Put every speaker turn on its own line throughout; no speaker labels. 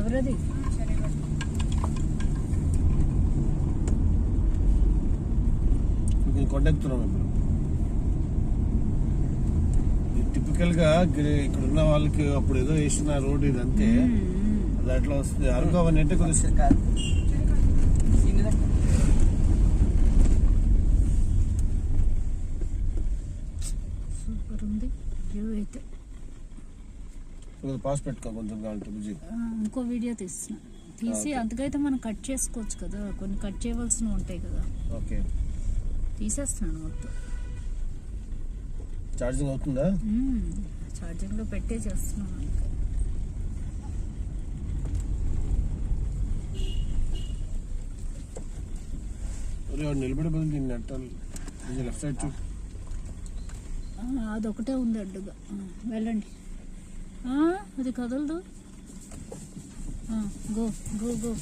ఎవరది?
కొండెక్కుతున్నాం ఇప్పుడు. టిపికల్గా ఇక్కడ ఉన్న వాళ్ళకి అప్పుడు ఏదో వేసిన రోడ్ ఇది అంతే అది అట్లా వస్తుంది. అరకు అవన్నీ అంటే కొద్దిగా
సూపర్ ఉంది. వ్యూ అయితే.
పాస్ పెట్టుకో కొంచెం కావాలంటే బుజ్జి.
ఇంకో వీడియో తీస్తున్నా. తీసి అంతకైతే మనం కట్ చేసుకోవచ్చు కదా కొన్ని కట్ చేయవలసినవి ఉంటాయి కదా.
ఓకే.
తీసేస్తున్నాను మొత్తం.
ఛార్జింగ్ అవుతుందా?
ఛార్జింగ్లో పెట్టే చేస్తున్నాను
నిలబడి బదులు దీన్ని నెట్టాలి. ఇది లెఫ్ట్ సైడ్ చూ
ఆ, అదొకటే ఉంది అడ్డుగా. వెళ్ళండి. అది కదలదు. Go go go.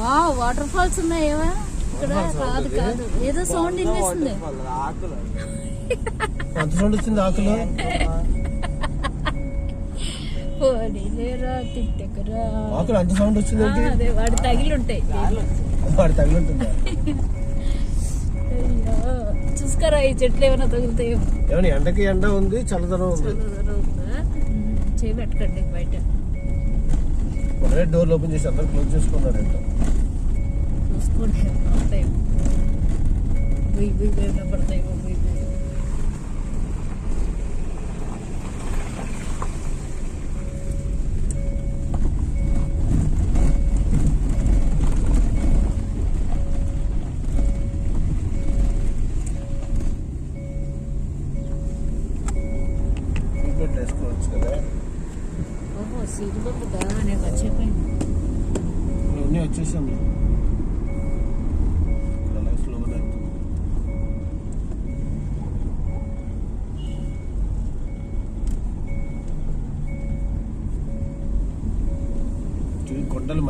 వా వాటర్ ఫాల్స్ ఉన్నాయేవా ఇక్కడ కాదు కాదు. ఏదో సౌండ్ వినిపిస్తుంది.
ఆకులు.
అంత సౌండ్ వచ్చింది ఆకులు? ఆకులు అంత సౌండ్ వచ్చింది
అదే వాడి తగిలి ఉంటాయి.
వాడు తగిలింటుందా
అయ్యో చూసుకోరా ఈ చెట్లు ఏమైనా తగులుతాయో?
ఏమన్నా ఎండకి ఎండ ఉంది చల్లదనం ఉంది.
చల్లదనం ఉందా? ఉమ్, చేయి పెట్టకండి బయట.
డోర్లు ఓపెన్ చేసి అందరు క్లోజ్ చేసుకున్నారంట.
చూసుకోండి వస్తాయి బుయ్ బుయ్ బుయ్ పడతాయి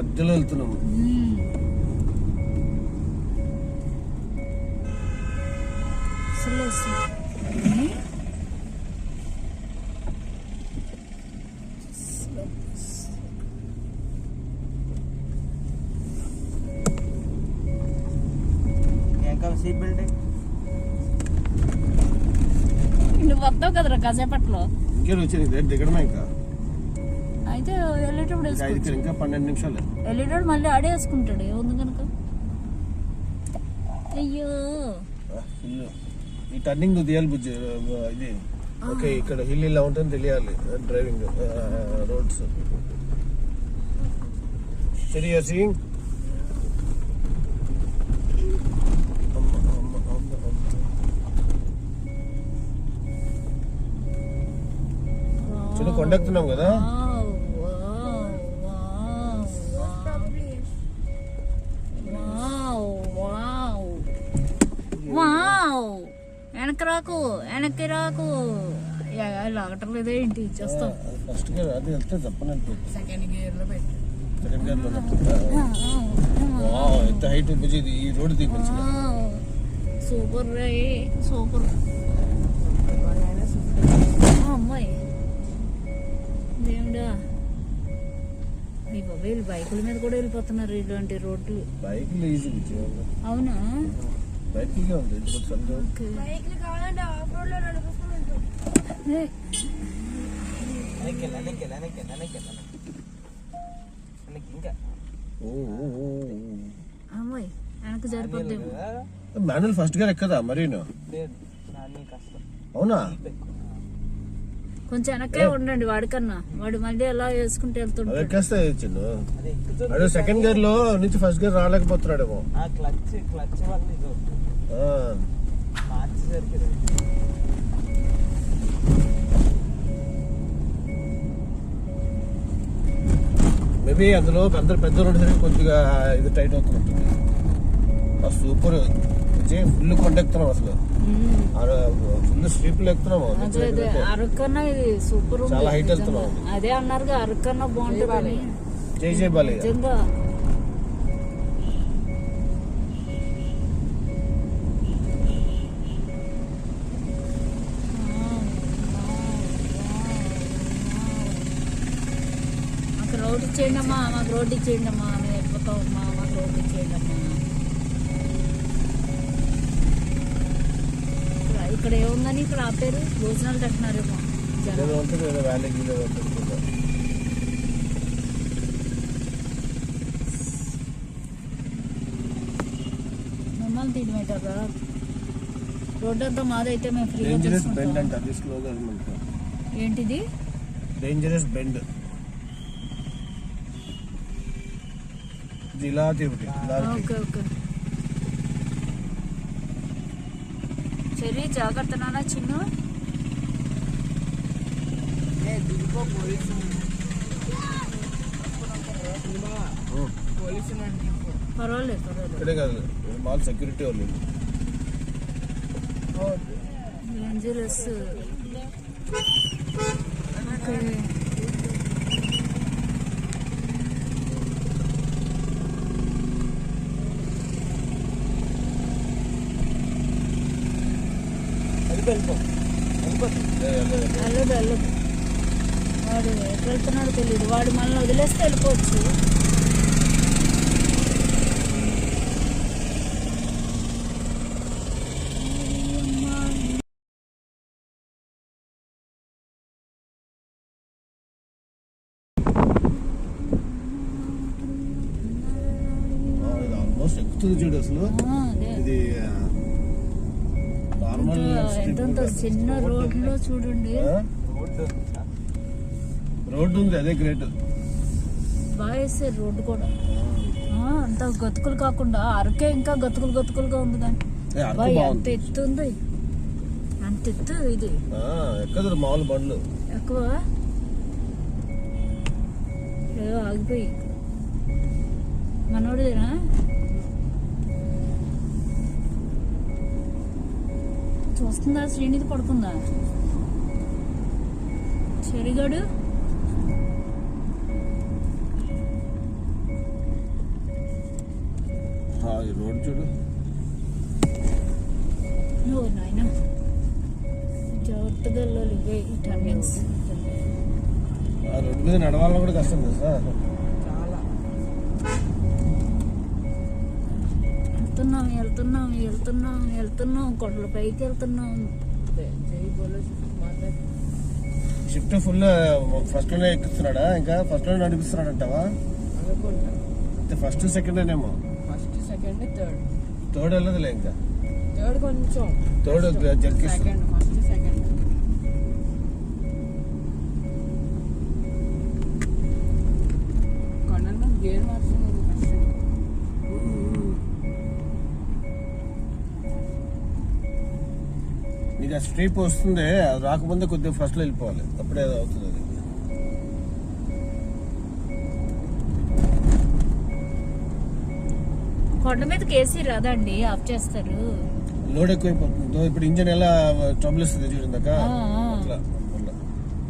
మధ్యలో వెళ్తున్నాము.
నువ్వు వస్తావు కదరా కాసేపట్లో.
ఇంకేం వచ్చింది? దగ్గర దిగడమే ఇంకా.
అయితే వెళ్ళేటప్పుడు
ఇంకా ఐదు
వేసుకోవచ్చు
ఇంకా పన్నెండు నిమిషాలు.
వెళ్ళేటప్పుడు మళ్ళీ ఆడే వేసుకుంటాడు ఏముంది కనుక? అయ్యో.
ఈ టర్నింగ్ తీయాలి బుజ్జి ఇది. ఓకే ఇక్కడ హిల్ ఇలా ఉంటుంది తెలియాలి డ్రైవింగ్ రోడ్స్. సరే సీయింగ్ చిన్న కొండెక్కుతున్నాం కదా?
వెనక్కి రాకు వెనక్కి రాకు లాగటం లేదే ఏంటి? చేస్తాం
ఫస్ట్ గేర్ అది వెళ్తే
సెకండ్ గేర్లో పెట్టు.
సెకండ్ గేర్లో ఎంత హైట్ బుజ్జి ఇది? ఈ రోడ్ తీ మంచిగా
సూపర్ రే సూపర్ అమ్మాయి. దేవుడా. మీ బాబాయ్ బైకుల మీద కూడా వెళ్ళిపోతున్నారు ఇలాంటి రోడ్లు.
బైక్ ఈజీ
అవునా?
బైక్ మాన్యువల్ ఫస్ట్ గేర్ ఎక్కదా మరీను?
లేదు నాన్న కష్టం
అవునా.
కొంచెం వెనక్కే ఉండండి వాడికన్నా వాడు మళ్ళీ ఎలా వేసుకుంటూ
అది
వెళ్తుంటాడు
ఎక్కేస్తే చిన్ను.
అదే
సెకండ్ గేర్లో నుంచి ఫస్ట్ గేర్ రాలేకపోతున్నాడేమో.
ఆ క్లచ్ క్లచ్ వల్ల
మేబీ అందులో అందరు పెద్ద రోడ్డు కొద్దిగా ఇది టైట్ అవుతుంది సూపర్ ఫుల్ కొండ ఎక్కుతున్నాం. అసలు ఫుల్ స్ట్రీప్లు ఎక్కుతున్నాము
అరకన్నా ఇది సూపర్
చాలా
నిజంగా.
వెళ్తున్నాం.
అదే అన్నారుగా అరకన్నా బాగుంటుంది
జై జై బాలి
ఇచ్చేయండి అమ్మా మాకు రోడ్ ఇచ్చేయండి అమ్మా మేము వెళ్ళిపోతాం అమ్మా మాకు రోడ్ ఇచ్చేయండి అమ్మా ఇక్కడ- ఏముందని ఇక్కడ ఆపారు భోజనాలు
కదా.
మిమ్మల్ని తీయడమేటారా రోడ్డు అంతా మాదైతే మేము ఫ్రీగా ఏంటిది?
డేంజరస్ బెండ్ తిరుగుతుంది ఇలా
ఓకే ఓకే. సరే జాగ్రత్త నాన్న చిన్న. పర్వాలేదు పర్వాలేదు.
ఇక్కడే కాదు మాల్ సెక్యూరిటీ వాళ్ళు.
Dangerous okay.
వెళ్ళిపో.
వెళ్ళదు వెళ్ళదు. వాడు ఎక్కడ వెళ్తున్నాడో తెలియదు వాడు మనల్ని వదిలేస్తే వెళ్ళిపోవచ్చు.
ఎక్కుతుంది చూడు అసలు. ఇది
ఎంతంత చిన్న రోడ్లో చూడండి.
రోడ్డు ఉందా?
అదే గ్రేట్.
బాగా వేసారు రోడ్డు కూడా. అంత గతుకులు కాకుండా అరకే ఇంకా గతుకులు గతుకులుగా ఉంది కానీ ఎంత ఎత్తు ఉంది. అంత ఎత్తు ఇది.
ఎక్కదు మామూలు బండ్లు?
ఎక్కువ? ఏదో ఆగిపోయి. మనోడిదేనా? చూస్తుందా శ్రీనిధి పడుకుందా? చెరిగాడు.
రోడ్డు చూడు.
నాయన. జాగ్రత్తగా వెళ్ళాలి. ఈ టర్నింగ్స్
ఆ రోడ్డు మీద నడవాలన్నా కూడా కష్టం తెలుసా
చాలా
వెళ్తున్నాం వెళ్తున్నాం వెళ్తున్నాం వెళ్తున్నాం కొండల పైకి వెళ్తున్నాం.
షిఫ్ట్ ఫుల్ ఫస్ట్లోనే ఎక్కుతున్నాడా? ఇంకా ఫస్ట్లోనే నడిపిస్తున్నాడంటావా?
అనుకుంటా.
ఫస్ట్ సెకండ్ ఏమో
ఫస్ట్ సెకండ్ థర్డ్.
థర్డ్ వెళ్ళదులే ఇంకా.
థర్డ్ కొంచెం.
థర్డ్ జర్కిస్. స్ట్రీప్ వస్తుంది అది రాకముందే కొద్దిగా ఫస్ట్లో వెళ్ళిపోవాలి. అప్పుడే అవుతుంది అది.
కొండ మీద కేసీ రాదండి ఆఫ్ చేస్తారు.
లోడ్ ఎక్కువైపోతుంది. ఇప్పుడు ఇంజన్ ఎలా ట్రబుల్ ఇస్తుంది
ఆ.
అట్లా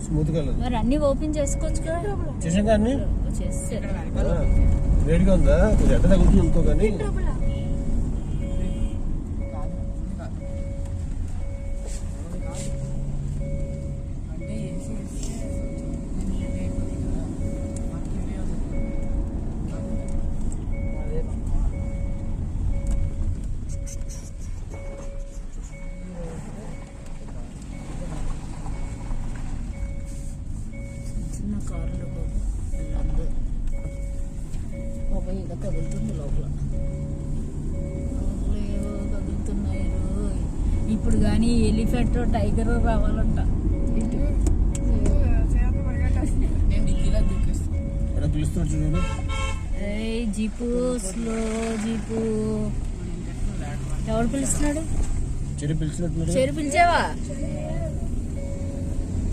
స్మూత్గా
మరి అన్ని ఓపెన్ చేసుకోవచ్చు కదా?
చేసాం కానీ వేడిగా ఉందా? కొద్దిగా ఎండ తగ్గుతుంది అనుకో కానీ.
కారులో కదులుతుంది లోపల లోపల ఏవో. ఇప్పుడు కానీ ఎలిఫెంట్ టైగర్ రావాలంట జీపు స్లో జీపు ఎవడు పిలుస్తున్నాడు చెరి పిలిచావా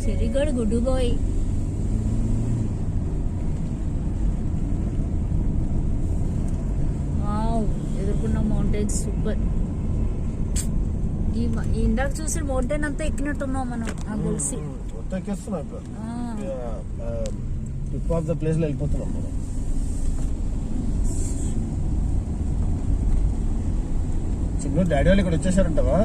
చెరిగాడు గుడ్డు బాయ్ విలేజ్ సూపర్ ఈ ఇందాక చూసిన మౌంటైన్ అంతా ఎక్కినట్టున్నాం మనం నాకు తెలిసి
మొత్తం ఎక్కేస్తున్నాం ఇప్పుడు.
ఆ,
టిప్ ఆఫ్ ద ప్లేస్లో వెళ్ళిపోతున్నాం మనం. చిన్న డాడీ వాళ్ళు ఇక్కడ వచ్చేసారంటవా?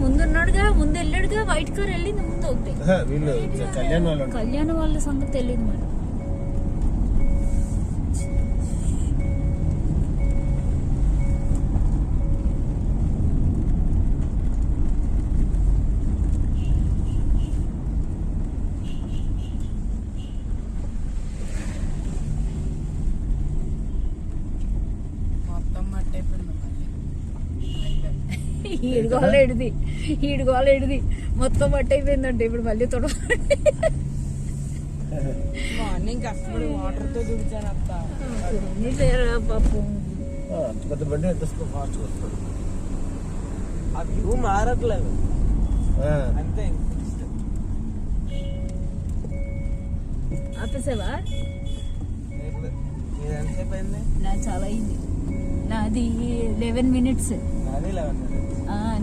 ముందున్నాడుగా ముందు వెళ్ళాడుగా వైట్ కార్ వెళ్ళింది ముందు ఒకటి.
వీళ్ళు కళ్యాణ్ వాళ్ళు.
కళ్యాణ వాళ్ళ సంగతి తెలియదు మరి ఈడుగోల ఎడిది ఈడుగోల ఎడిది మొత్తం బట్టి అయిపోయిందంటే ఇప్పుడు మళ్ళీ తొడ
మార్నింగ్ కష్టపడి వాటర్తో దుడిచాను అత్త
పాపం.
ఆ, అంత పెద్ద బండి ఎంత ఫాస్ట్ వస్తుంది.
ఆ వ్యూ మారట్లేదు.
ఆ,
అంతే.
ఆపేసావా?
ఇది ఎంతసేపు అయింది?
నా చాలా అయింది. నాది లెవెన్ మినిట్స్
నాది లెవెన్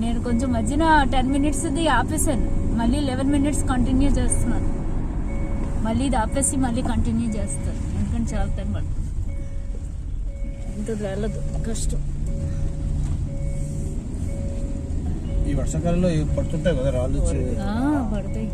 నేను కొంచెం మధ్యన టెన్ మినిట్స్ది ఆపేసాను మళ్ళీ లెవెన్ మినిట్స్ కంటిన్యూ చేస్తున్నాను. మళ్ళీ ఇది ఆపేసి మళ్ళీ కంటిన్యూ చేస్తాను. ఎందుకంటే చాలా టైం పడుతుంది. ఇంత వెళ్ళదు. కష్టం.
ఈ వర్షాకాలంలో పడుతుంటాయి కదా రాళ్ళు
పడతాయి.